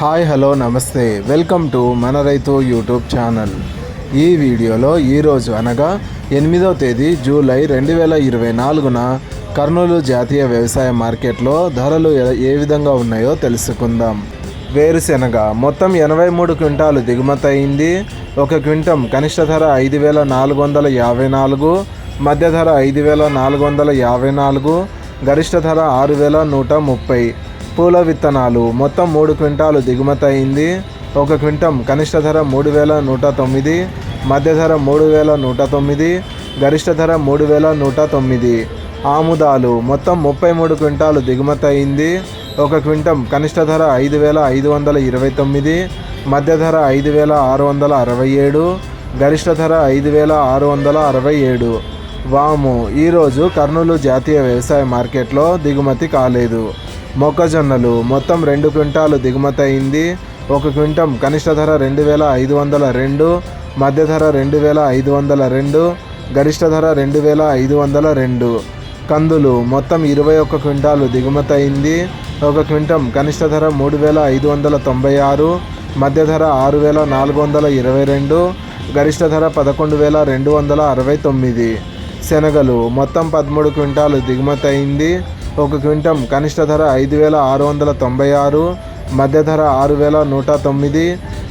Hi hello నమస్తే. Welcome to మన రైతు యూట్యూబ్ ఛానల్. ఈ వీడియోలో ఈరోజు అనగా ఎనిమిదవ తేదీ జూలై రెండు వేల ఇరవై నాలుగున కర్నూలు జాతీయ వ్యవసాయ మార్కెట్లో ధరలు ఏ విధంగా ఉన్నాయో తెలుసుకుందాం. వేరుశెనగ మొత్తం ఎనభై మూడు క్వింటాలు దిగుమతి అయింది. ఒక క్వింటం కనిష్ట ధర ఐదు వేల నాలుగు వందల యాభై నాలుగు మధ్య ధర ఐదు వేల నాలుగు వందల యాభై నాలుగు గరిష్ట ధర ఆరు వేల నూట ముప్పై. పూల విత్తనాలు. మొత్తం మూడు క్వింటాలు దిగుమతి అయింది. ఒక క్వింటం కనిష్ట ధర మూడు వేల నూట తొమ్మిది మధ్య ధర మూడు వేల నూట తొమ్మిది గరిష్ట ధర మూడు వేల నూట తొమ్మిది. ఆముదాలు. మొత్తం ముప్పై మూడు క్వింటాలు దిగుమతి అయింది. ఒక క్వింటం కనిష్ట ధర ఐదు వేల ఐదు వందల ఇరవై తొమ్మిది మధ్య ధర ఐదు వేల ఆరు వందల అరవై ఏడు గరిష్ట ధర ఐదు వేల ఆరు వందల అరవై ఏడు. వాము. ఈరోజు కర్నూలు జాతీయ వ్యవసాయ మార్కెట్లో దిగుమతి కాలేదు. మొక్కజొన్నలు. మొత్తం రెండు క్వింటాలు దిగుమతి అయింది. ఒక క్వింటం కనిష్ట ధర రెండు వేల ఐదు వందల రెండు మధ్య ధర రెండు వేల ఐదు వందల రెండు గరిష్ట ధర రెండు వేల ఐదు వందల రెండు. కందులు మొత్తం ఇరవై ఒక్క క్వింటాలు దిగుమతి అయింది. ఒక క్వింటం కనిష్ట ధర మూడు వేల ఐదు వందల తొంభై ఆరు మధ్య ధర ఆరు వేల నాలుగు వందల ఇరవై రెండు గరిష్ట ధర పదకొండు వేల రెండు వందల అరవై తొమ్మిది. శనగలు మొత్తం పదమూడు క్వింటాలు దిగుమతి అయింది. ఒక క్వింటం కనిష్ట ధర ఐదు వేల ఆరు వందల తొంభై ఆరు మధ్య ధర ఆరు వేల నూట తొమ్మిది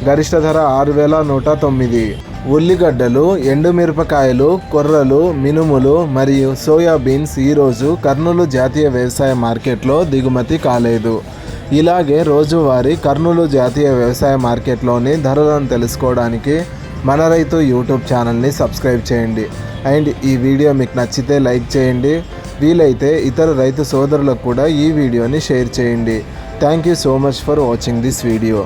గరిష్ట ధర ఆరు వేల నూట తొమ్మిది. ఉల్లిగడ్డలు ఎండుమిరపకాయలు కొర్రలు మినుములు మరియు సోయాబీన్స్ ఈరోజు కర్నూలు జాతీయ వ్యవసాయ మార్కెట్లో దిగుమతి కాలేదు. ఇలాగే రోజువారీ కర్నూలు జాతీయ వ్యవసాయ మార్కెట్లోని ధరలను తెలుసుకోవడానికి మన రైతు యూట్యూబ్ ఛానల్ని సబ్స్క్రైబ్ చేయండి. అండ్ ఈ వీడియో మీకు నచ్చితే లైక్ చేయండి. వీలైతే ఇతర రైతు సోదరులకు కూడా ఈ వీడియోని షేర్ చేయండి. Thank you so much for watching this video